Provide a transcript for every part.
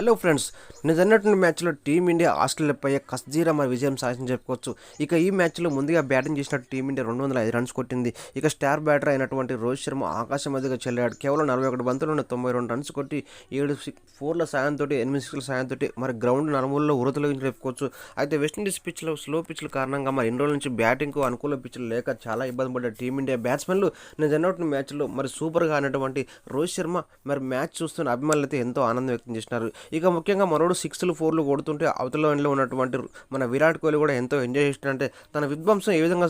Hello friends నేను మ్యాచ్లో team India ఆస్ట్రేలియాపై కస్జీరా మరి విజయం సాధించి చెప్పుకోవచ్చు. ఇక ఈ మ్యాచ్లో ముందుగా బ్యాటింగ్ చేసినట్టు టీమిండియా రెండు వందల ఐదు రన్స్ కొట్టింది. ఇక స్టార్ బ్యాటర్ అయినటువంటి రోహిత్ శర్మ ఆకాశం మీదుగా చెల్లాడు. కేవలం నలభై ఒకటి బంతులను తొంభై రెండు రన్స్ కొట్టి ఏడు ఫోర్ల సాయంతో ఎనిమిది సిక్స్ల సాయంతో మరి గ్రౌండ్ నలుమూలలో ఉరతలోకి చెప్పుకోవచ్చు. అయితే వెస్టిండీస్ పిచ్లో స్లో పిచ్ల కారణంగా మరి ఇన్ని రోజుల నుంచి బ్యాటింగ్కు అనుకూల పిచ్లు లేక చాలా ఇబ్బంది పడ్డ టీమిండియా బ్యాట్స్మెన్లు నిజన్నటువంటి మ్యాచ్లో మరి సూపర్గా ఆడినటువంటి రోహిత్ శర్మ మరి మ్యాచ్ చూస్తున్న అభిమానులు అయితే ఎంతో ఆనందం వ్యక్తం చేసినారు. ఇక ముఖ్యంగా మనోడు సిక్స్లు ఫోర్లు కొడుతుంటే అవతల ఎండ్లో ఉన్నటువంటి మన విరాట్ కోహ్లీ కూడా ఎంతో ఎంజాయ్ చేసినంటే తన విధ్వంసం ఏ విధంగా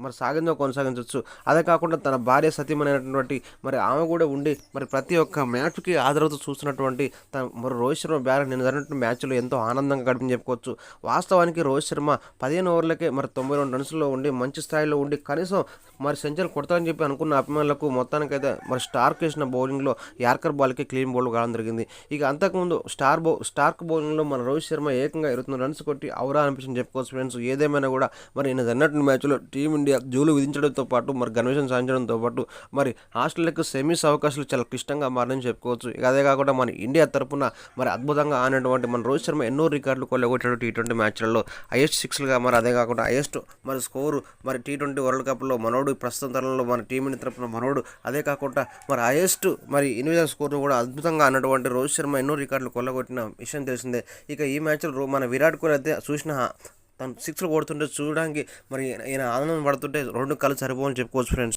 మరి సాగిందో కొనసాగించవచ్చు అదే కాకుండా తన భార్య సతీమైనటువంటి మరి ఆమె కూడా ఉండి మరి ప్రతి ఒక్క మ్యాచ్కి ఆదరవుతూ చూస్తున్నటువంటి తన మరి రోహిత్ శర్మ బ్యాలెన్స్ నిన్న జరిగినటువంటి మ్యాచ్లో ఎంతో ఆనందంగా గడిపని చెప్పుకోవచ్చు. వాస్తవానికి రోహిత్ శర్మ పదిహేను ఓవర్లకే మరి తొంభై రెండు రన్స్లో ఉండి మంచి స్థాయిలో ఉండి కనీసం మరి సెంచరీ కొడతారని చెప్పి అనుకున్న అభిమానులకు మొత్తానికైతే మరి స్టార్క్ వేసిన బౌలింగ్లో యార్కర్ బాల్కి క్లీన్ బౌల్ కావడం జరిగింది. ఇక అంతకుముందు స్టార్ బౌ స్టార్క్ బౌలింగ్లో మన రోహిత్ శర్మ ఏకంగా ఇరవై రన్స్ కొట్టి అవరా అనిపించింది చెప్పుకోవచ్చు ఫ్రెండ్స్. ఏదేమైనా కూడా మరి నేను జరిగినటువంటి మ్యాచ్లో టీమిండియా జూలు విధించడంతో పాటు మరి గణవేశం సాధించడంతో పాటు మరి ఆస్ట్రేలియాకు సెమీస్ అవకాశాలు చాలా క్లిష్టంగా మారని చెప్పుకోవచ్చు. ఇక అదే కాకుండా మన ఇండియా తరపున మరి అద్భుతంగా ఆడినటువంటి మన రోహిత్ శర్మ ఎన్నో రికార్డులు కొల్లగొట్టాడు టీ ట్వంటీ మ్యాచ్లలో. హైయెస్ట్ సిక్స్లుగా మరి అదే కాకుండా హైయెస్ట్ మరి స్కోరు మరి టీ ట్వంటీ వరల్డ్ కప్లో మనోడు ప్రస్తుతం తరంలో మన టీమిండియా తరపున మనోడు. అదే కాకుండా మరి హైయెస్ట్ మరి ఇండివిజువల్ స్కోర్ కూడా అద్భుతంగా ఆడినటువంటి రోహిత్ శర్మ ఎన్నో రికార్డులు కొల్లగొట్టిన విషయం తెలిసిందే. ఇక ఈ మ్యాచ్లో రో- మన విరాట్ కోహ్లీ అయితే చూసిన తను సిక్స్లు కొడుతుంటే చూడడానికి మరి ఈయన ఆనందం పడుతుంటే రెండు కళ్ళు సరిపోవని చెప్పుకోవచ్చు ఫ్రెండ్స్